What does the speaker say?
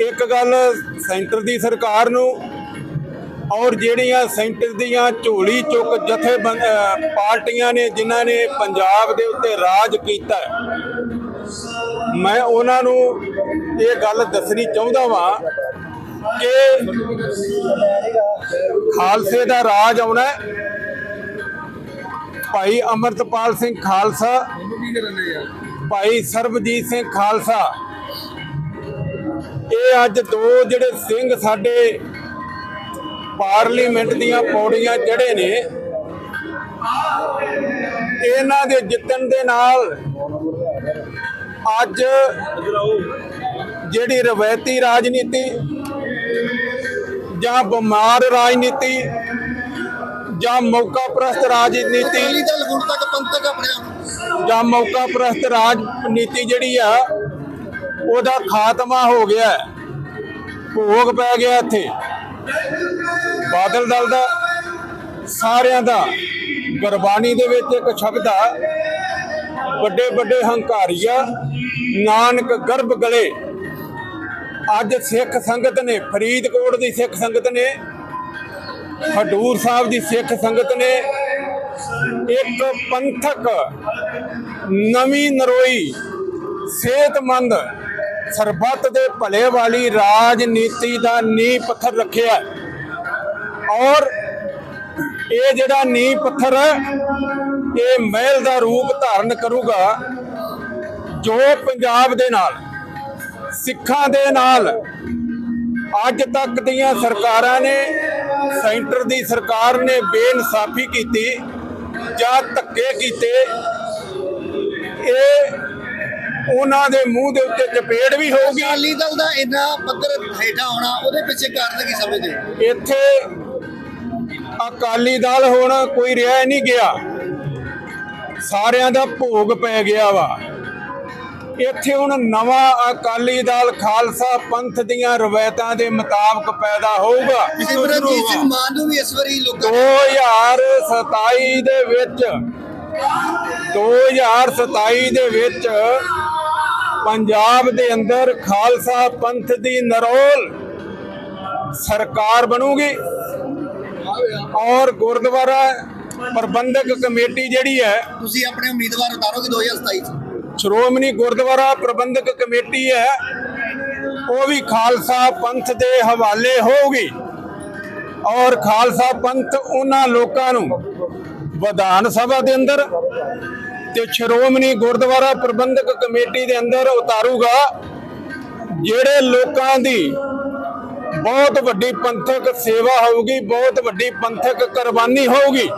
ਇੱਕ ਗੱਲ ਸੈਂਟਰ ਦੀ ਸਰਕਾਰ ਨੂੰ ਔਰ ਜਿਹੜੀਆਂ ਸੈਂਟਰ ਦੀਆਂ ਝੋਲੀ ਚੁੱਕ ਜਥੇ ਪਾਰਟੀਆਂ ਨੇ, ਜਿਨ੍ਹਾਂ ਨੇ ਪੰਜਾਬ ਦੇ ਉੱਤੇ ਰਾਜ ਕੀਤਾ ਮੈਂ ਉਹਨਾਂ ਨੂੰ ਇਹ ਗੱਲ ਦੱਸਣੀ ਚਾਹੁੰਦਾ ਵਾਂ ਕਿ ਖਾਲਸੇ ਦਾ ਰਾਜ ਆਉਣਾ ਭਾਈ ਅਮਰਤਪਾਲ ਸਿੰਘ ਖਾਲਸਾ, ਭਾਈ ਸਰਬਜੀਤ ਸਿੰਘ ਖਾਲਸਾ ਇਹ ਅੱਜ ਦੋ ਜਿਹੜੇ ਸਿੰਘ ਸਾਡੇ ਪਾਰਲੀਮੈਂਟ ਦੀਆਂ ਪੌੜੀਆਂ ਚੜੇ ਨੇ ਇਹਨਾਂ ਦੇ ਜਿੱਤਣ ਦੇ ਨਾਲ ਅੱਜ ਜਿਹੜੀ ਰਵਾਇਤੀ ਰਾਜਨੀਤੀ ਜਾਂ ਬਿਮਾਰ ਰਾਜਨੀਤੀ ਜਾਂ ਮੌਕਾ ਪ੍ਰਸਤ ਰਾਜਨੀਤੀ ਜਾਂ ਮੌਕਾ ਪ੍ਰਸਤ ਰਾਜਨੀਤੀ ਜਿਹੜੀ ਆ ਉਹਦਾ ਖਾਤਮਾ ਹੋ ਗਿਆ ਭੋਗ ਪੈ ਗਿਆ ਇੱਥੇ। ਬਾਦਲ ਦਲ ਦਾ, ਸਾਰਿਆਂ ਦਾ। ਗੁਰਬਾਣੀ ਦੇ ਵਿੱਚ ਇੱਕ ਸ਼ਬਦ ਆ, ਵੱਡੇ ਵੱਡੇ ਹੰਕਾਰੀਆ, ਨਾਨਕ ਗਰਭ ਗਲੇ। ਅੱਜ ਸਿੱਖ ਸੰਗਤ ਨੇ, ਫਰੀਦਕੋਟ ਦੀ ਸਿੱਖ ਸੰਗਤ ਨੇ, ਹਡੂਰ ਸਾਹਿਬ ਦੀ ਸਿੱਖ ਸੰਗਤ ਨੇ, ਇੱਕ ਪੰਥਕ ਨਵੀਂ ਨਰੋਈ, ਸਿਹਤਮੰਦ ਸਰਬੱਤ ਦੇ ਭਲੇ ਵਾਲੀ ਰਾਜਨੀਤੀ ਦਾ ਨੀਂਹ ਪੱਥਰ ਰੱਖਿਆ ਔਰ ਇਹ ਜਿਹੜਾ ਨੀਂਹ ਪੱਥਰ ਇਹ ਮਹਿਲ ਦਾ ਰੂਪ ਧਾਰਨ ਕਰੂਗਾ ਜੋ ਪੰਜਾਬ ਦੇ ਨਾਲ, ਸਿੱਖਾਂ ਦੇ ਨਾਲ ਅੱਜ ਤੱਕ ਦੀਆਂ ਸਰਕਾਰਾਂ ਨੇ, ਸੈਂਟਰ ਦੀ ਸਰਕਾਰ ਨੇ ਬੇਇਨਸਾਫੀ ਕੀਤੀ ਜਾਂ ਧੱਕੇ ਕੀਤੇ, ਇਹ ਉਹਨਾਂ ਦੇ ਮੂੰਹ ਦੇ ਉੱਤੇ ਚਪੇੜ ਵੀ ਹੋਊਗੀ। ਅਕਾਲੀ ਦਲ ਦਾ ਇੰਨਾ ਪੱਧਰ ਹੇਠਾਂ ਆਉਣਾ ਉਹਦੇ ਪਿੱਛੇ ਕਾਰਨ ਕੀ ਸਮਝਦੇ? ਇੱਥੇ ਅਕਾਲੀ ਦਲ ਹੁਣ ਕੋਈ ਰਿਹਾ ਨਹੀਂ ਗਿਆ। ਸਾਰਿਆਂ ਦਾ ਭੋਗ ਪੈ ਗਿਆ ਵਾ। ਇੱਥੇ ਹੁਣ ਨਵਾਂ ਅਕਾਲੀ ਦਲ ਖਾਲਸਾ ਪੰਥ ਦੀਆਂ ਰਵਾਇਤਾਂ ਦੇ ਮੁਤਾਬਕ ਪੈਦਾ ਹੋਊਗਾ। ਸਿਮਰਨਜੀਤ ਸਿੰਘ ਮਾਨ ਨੂੰ ਵੀ ਇਸ ਵਾਰੀ ਲੋਕਾਂ ਨੇ 2027 ਦੇ ਵਿੱਚ 2027 ਦੇ ਵਿੱਚ ਪੰਜਾਬ ਦੇ ਅੰਦਰ ਖਾਲਸਾ ਪੰਥ ਦੀ ਨਰੋਲ ਸਰਕਾਰ ਬਣੂਗੀ। ਔਰ ਗੁਰਦੁਆਰਾ ਪ੍ਰਬੰਧਕ ਕਮੇਟੀ ਜਿਹੜੀ ਹੈ ਤੁਸੀਂ ਆਪਣੇ ਉਮੀਦਵਾਰ ਉਤਾਰੋਗੇ 2027 ਚ? ਸ਼੍ਰੋਮਣੀ ਗੁਰਦੁਆਰਾ ਪ੍ਰਬੰਧਕ ਕਮੇਟੀ ਹੈ ਉਹ ਵੀ ਖਾਲਸਾ ਪੰਥ ਦੇ ਹਵਾਲੇ ਹੋਊਗੀ। ਔਰ ਖਾਲਸਾ ਪੰਥ ਉਹਨਾਂ ਲੋਕਾਂ ਨੂੰ ਵਿਧਾਨ ਸਭਾ ਦੇ ਅੰਦਰ ਤੇ ਸ਼੍ਰੋਮਣੀ ਗੁਰਦੁਆਰਾ ਪ੍ਰਬੰਧਕ ਕਮੇਟੀ ਦੇ ਅੰਦਰ ਉਤਾਰੂਗਾ, ਜਿਹੜੇ ਲੋਕਾਂ ਦੀ ਬਹੁਤ ਵੱਡੀ ਪੰਥਕ ਸੇਵਾ ਹੋਊਗੀ, ਬਹੁਤ ਵੱਡੀ ਪੰਥਕ ਕੁਰਬਾਨੀ ਹੋਊਗੀ।